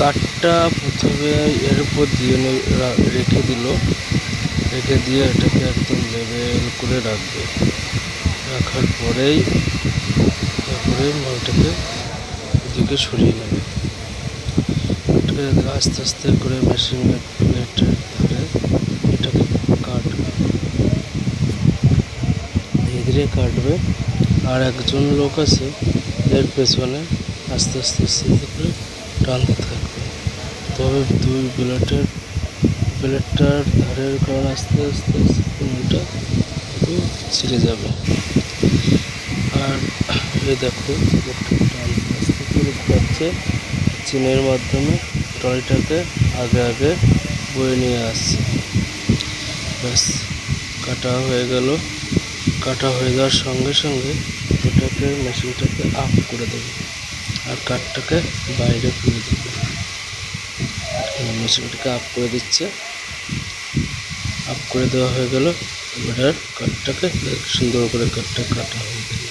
কাঠটা প্রথমে এর উপর দিয়ে রেখে দিল। রেখে দিয়ে এটাকে একদম লেভেল করে রাখবে। রাখার পরেই তারপরে মালটাকে এদিকে সরিয়ে নেবে। এটাকে আস্তে আস্তে করে মেশিন প্লেটের ধারে এটাকে কাটবে। ধীরে ধীরে কাটবে। আর একজন লোক আছে, এর পেছনে আস্তে আস্তে আস্তে আস্তে করে টানতে থাকবে। তবে দুই প্লেটের প্লেটটার ধারের কারণ আস্তে আস্তে আস্তে কোনোটা একটু ছিঁড়ে যাবে। আর এই দেখো আস্তে করে ঘোরাচ্ছে। চিনের মাধ্যমে ট্রলিটাকে আগে আগে বয়ে নিয়ে আসছে। ব্যাস, কাটা হয়ে গেল। কাটা হয়ে যাওয়ার সঙ্গে সঙ্গে ওটাকে মেশিনটাকে আপ করে দেবে। আর কাঠটাকে বাইরে ফেলে দেবে। মেশিনটাকে আপ করে দিচ্ছে। আপ করে দেওয়া হয়ে গেল। এবার কাঠটাকে সুন্দর করে কাঠটা কাটা হয়ে গেল।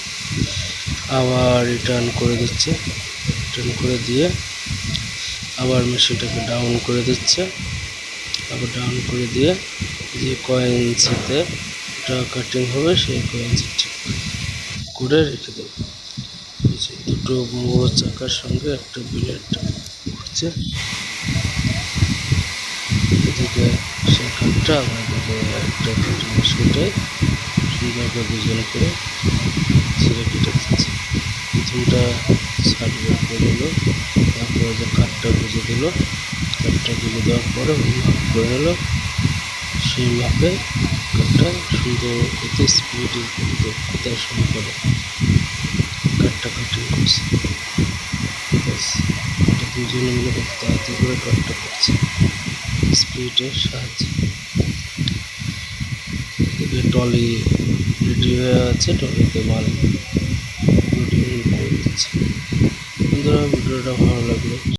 আবার রিটার্ন করে দিচ্ছে। রিটার্ন করে দিয়ে আবার মেশিনটাকে ডাউন করে দিচ্ছে। আবার ডাউন করে দিয়ে যে কয় ইঞ্চিতে ওটা কাটিং হবে সেই কয় ইঞ্চি ঠিক করে রেখে দেবো। দুটো মোড় চাকার সঙ্গে একটা বিলেট ঘুরছে। এদিকে কাঠটা আবার এদিকে একটা কাটিং মেশিনটাই সুন্দর করে দুজনে করে কেটে দিচ্ছে। প্রথমটা বের করে দিল তারপরে যে কাঠটা বুঝে দিল কাঠটা বুঝে দেওয়ার পরে মাপ করে নিল। সেই মাপে কাঠটা সুন্দর অতি স্পিডে দক্ষতার সহকারে কাঠটা কাটিং করছে। দুজনে মিলে খুব তাড়াতাড়ি করে কাঠটা করছে। স্পিডের সাহায্যে। টলি রেডি হয়ে আছে টলিতে মাল লোডিং বন্ধুরা ভিডিওটা ভালো লাগল